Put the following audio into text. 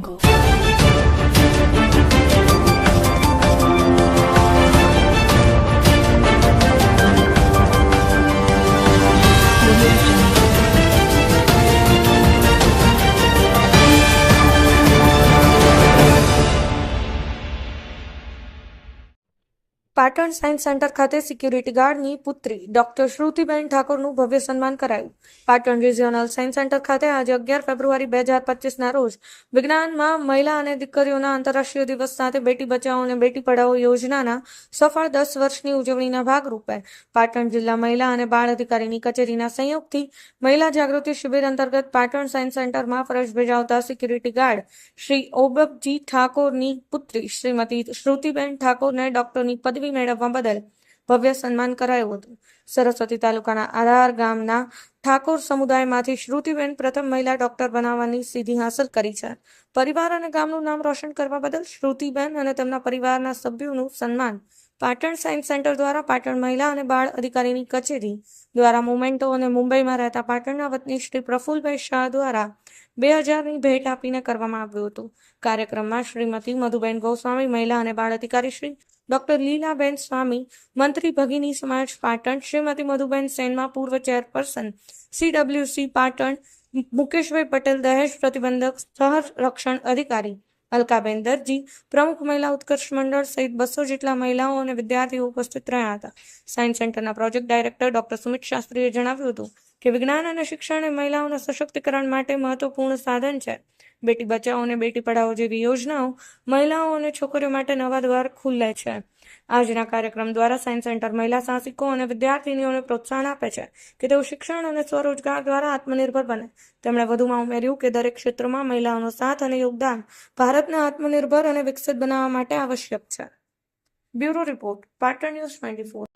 Go. Patan science centre ખાતે security ગાર્ડની પુત્રી ડોક્ટર શ્રુતિબેન ઠાકોરનું ભવ્ય સન્માન કરાયું. પાટણ રિજિયોનલ સાયન્સ સેન્ટર ખાતે આજે અગિયાર ફેબ્રુઆરી બે હજાર પચીસના રોજ વિજ્ઞાનમાં મહિલા અને દીકરીઓના આંતરરાષ્ટ્રીય દિવસ સાથે બેટી બચાવો અને બેટી પઢાઓ યોજનાના સફળ દસ વર્ષની ઉજવણીના ભાગરૂપે પાટણ જિલ્લા મહિલા અને બાળ અધિકારીની કચેરીના સંયોગથી મહિલા જાગૃતિ શિબિર અંતર્ગત પાટણ સાયન્સ સેન્ટરમાં ફરજ બજાવતા સિક્યુરિટી ગાર્ડ શ્રી ઓબબજી ઠાકોરની પુત્રી શ્રીમતી શ્રુતિબેન ઠાકોરને ડોક્ટરની પદવી મેળવવા બદલ ભવ્ય સન્માન કરાયું હતું. સરસ્વતી તાલુકાના આધાર ગામના ઠાકોર સમુદાયમાંથી શ્રુતિબેન પ્રથમ મહિલા ડોક્ટર બનાવવાની સિદ્ધિ હાંસલ કરી છે. પરિવાર અને ગામનું નામ રોશન કરવા બદલ શ્રુતિબેન અને તેમના પરિવારના સભ્યોનું સન્માન પાટણ સાયન્સ સેન્ટર દ્વારા પાટણ મહિલા અને બાળ અધિકારીની કચેરી દ્વારા મોમેન્ટો અને મુંબઈમાં રહેતા પાટણના વતની શ્રી પ્રફુલભાઈ શાહ દ્વારા બે હજારની ભેટ આપીને કરવામાં આવ્યું હતું. કાર્યક્રમમાં શ્રીમતી મધુબેન ગોસ્વામી, મહિલા અને બાળ અધિકારી શ્રી ડોક્ટર લીલાબેન સ્વામી, મંત્રી ભગીની સમાજ પાટણ, શ્રીમતી મધુબેન સેનમાં પૂર્વ ચેરપર્સન સીડબ્લ્યુસી પાટણ, મુકેશભાઈ પટેલ દહેજ પ્રતિબંધક સહરક્ષણ અધિકારી, અલકાબેન દરજી, પ્રમુખ મહિલા ઉત્કર્ષ મંડળ સહિત બસો જેટલા મહિલાઓ અને વિદ્યાર્થીઓ ઉપસ્થિત રહ્યા હતા. સાયન્સ સેન્ટરના પ્રોજેક્ટ ડાયરેક્ટર ડોક્ટર સુમિત શાસ્ત્રીએ જણાવ્યું હતું કે વિજ્ઞાન અને શિક્ષણ એ મહિલાઓના સશક્તિકરણ માટે મહત્વપૂર્ણ સાધન છે. બેટી બચાવો અને બેટી પઢાઓ જેવી યોજનાઓ મહિલાઓ અને છોકરીઓ માટે નવા દ્વાર ખુલ્લે છે. આજના કાર્યક્રમ દ્વારા સાયન્સ સેન્ટર મહિલા સાહસિકો અને વિદ્યાર્થીનીઓને પ્રોત્સાહન આપે છે કે તેઓ શિક્ષણ અને સ્વરોજગાર દ્વારા આત્મનિર્ભર બને. તેમણે વધુમાં ઉમેર્યું કે દરેક ક્ષેત્રમાં મહિલાઓનો સાથ અને યોગદાન ભારતને આત્મનિર્ભર અને વિકસિત બનાવવા માટે આવશ્યક છે. Bureau report, Patan news twenty four.